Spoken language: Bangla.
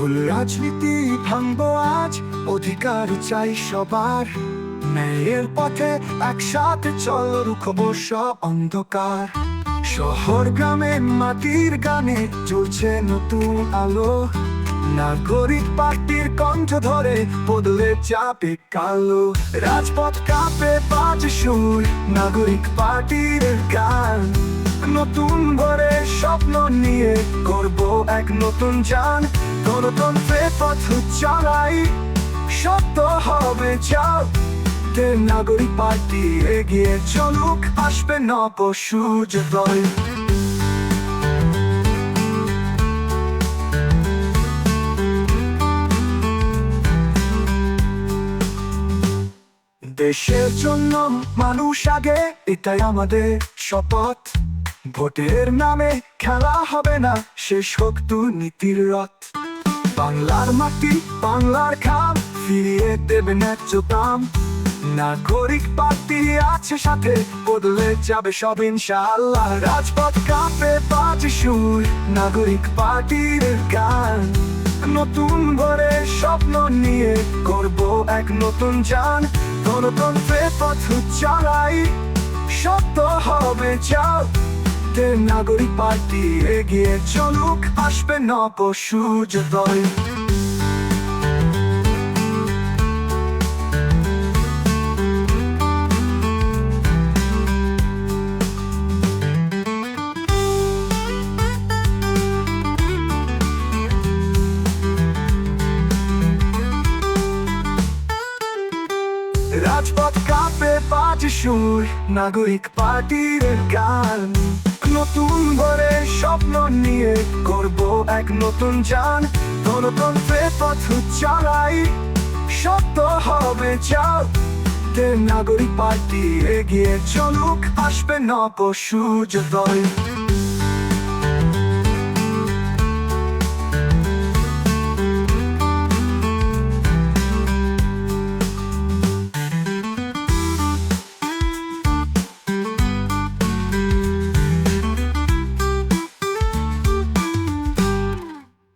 ভুল। রাজনীতি ভাঙবো আজ, অধিকার চাই সবার। ন্যায়ের পথে একসাথে চল, রুখবো সব অন্ধকার। শহর গ্রামে মাটির গানে চলছে নতুন আলো। নাগরিক পার্টির কণ্ঠ ধরে বদলে চাপে কালো। রাজপথ কাঁপে বাজে সুর নাগরিক পার্টির স্বপ্ন নিয়ে করব এক নতুন যান। গণতন্ত্রে পথ চলাই, সত্য হবে তে নাগরিক পার্টি এগিয়ে চলুক, আসবে নব সূর্যোদয় দেশের জন্য মানুষ আগে, এটাই আমাদের শপথ। ভোটের নামে খেলা হবে না। শেষ হোক দুর্নীতির রথ। বাংলার মাটি, বাংলার খাম, ফিরিয়ে দেবে ন্যায্য দাম। নাগরিক পার্টি আছে সাথে, বদলে যাবে সব ইনশাআল্লাহ। রাজপথ কাঁপে বাজে সুর, নাগরিক পার্টির গান। নতুন ভরে স্বপ্ন নিয়ে করব এক নতুন যান। গণতন্ত্রে পথ চালাই সত্য হবে, যাও। তে নাগরিক পার্টি এগিয়ে চলুক, আসবে নব সূর্যোদয় রাজপথ কাঁপে বাজে সুর, নাগরিক পার্টির গান। নিয়ে করব এক নতুন যান। গণতন্ত্রে পথ চালাই সত্য হবে চাও নাগরিক পার্টি এগিয়ে চলুক, আসবে না পশু সূর্যোদয়